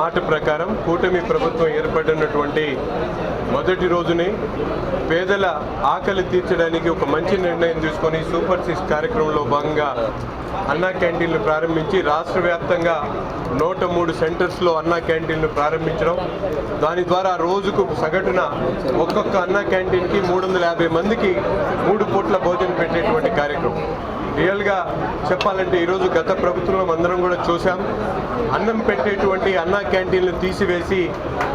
మాట ప్రకారం కూటమి ప్రభుత్వం ఏర్పడినటువంటి మొదటి రోజునే పేదల ఆకలి తీర్చడానికి ఒక మంచి నిర్ణయం తీసుకొని సూపర్ సిక్స్ కార్యక్రమంలో భాగంగా అన్నా క్యాంటీన్లు ప్రారంభించి రాష్ట్ర వ్యాప్తంగా నూట మూడు సెంటర్స్లో అన్నా క్యాంటీన్లు ప్రారంభించడం. దాని ద్వారా రోజుకు సగటున ఒక్కొక్క అన్నా క్యాంటీన్కి మూడు వందల యాభై మందికి మూడు పూట్ల భోజనం పెట్టేటువంటి కార్యక్రమం. రియల్గా చెప్పాలంటే ఈరోజు గత ప్రభుత్వంలో అందరం కూడా చూసాం అన్నం పెట్టేటువంటి అన్నా క్యాంటీన్లు తీసివేసి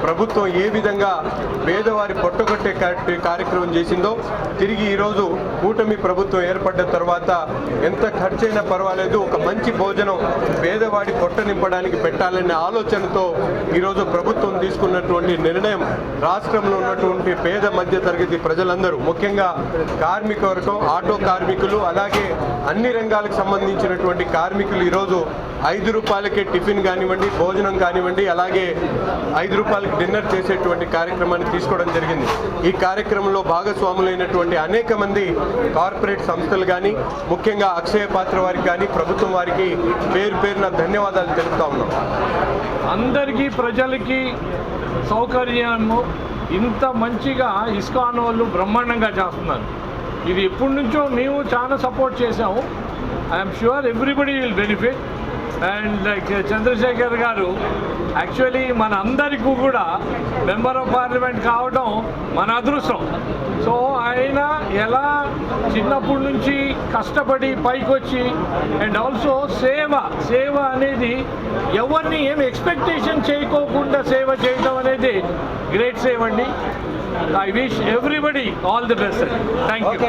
ప్రభుత్వం ఏ విధంగా పేదవారి పొట్టగొట్టే కార్యక్రమం చేసిందో తిరిగి ఈరోజు కూటమి ప్రభుత్వం ఏర్పడ్డ తర్వాత ఎంత ఖర్చైనా పర్వాలేదు ఒక మంచి భోజనం పేదవాడి పొట్ట నింపడానికి పెట్టాలనే ఆలోచనతో ఈరోజు ప్రభుత్వం తీసుకున్నటువంటి నిర్ణయం రాష్ట్రంలో ఉన్నటువంటి పేద మధ్య తరగతి ప్రజలందరూ ముఖ్యంగా కార్మిక వర్గం ఆటో కార్మికులు అలాగే అన్ని రంగాలకు సంబంధించినటువంటి కార్మికులు ఈరోజు ఐదు రూపాయలకే టిఫిన్ కానివ్వండి భోజనం కానివ్వండి అలాగే ఐదు రూపాయలకి డిన్నర్ చేసేటువంటి కార్యక్రమాన్ని తీసుకోవడం జరిగింది. ఈ కార్యక్రమంలో భాగస్వాములైనటువంటి అనేక మంది కార్పొరేట్ సంస్థలు కానీ ముఖ్యంగా అక్షయ పాత్ర వారికి కానీ ప్రభుత్వం వారికి పేరు పేరున ధన్యవాదాలు తెలుపుతా ఉన్నాం. అందరికీ ప్రజలకి సౌకర్యము ఇంత మంచిగా ఇస్కాన్ వాళ్ళు బ్రహ్మాండంగా చేస్తున్నారు. ఇది ఎప్పటి నుంచో మేము చాలా సపోర్ట్ చేసాము I'm sure everybody will benefit and like Chandrashekar garu actually మన అందరికీ కూడా మెంబర్ ఆఫ్ పార్లమెంట్ కావడం మన అదృష్టం. సో ఆయన ఎలా చిన్నప్పటి నుంచి కష్టపడి పైకి వచ్చి అండ్ ఆల్సో సేవ సేవ అనేది ఎవరిని ఏం ఎక్స్పెక్టేషన్ చేయకోకుండా సేవ చేయడం అనేది గ్రేట్ సేవ అండి. I wish everybody all the best thank you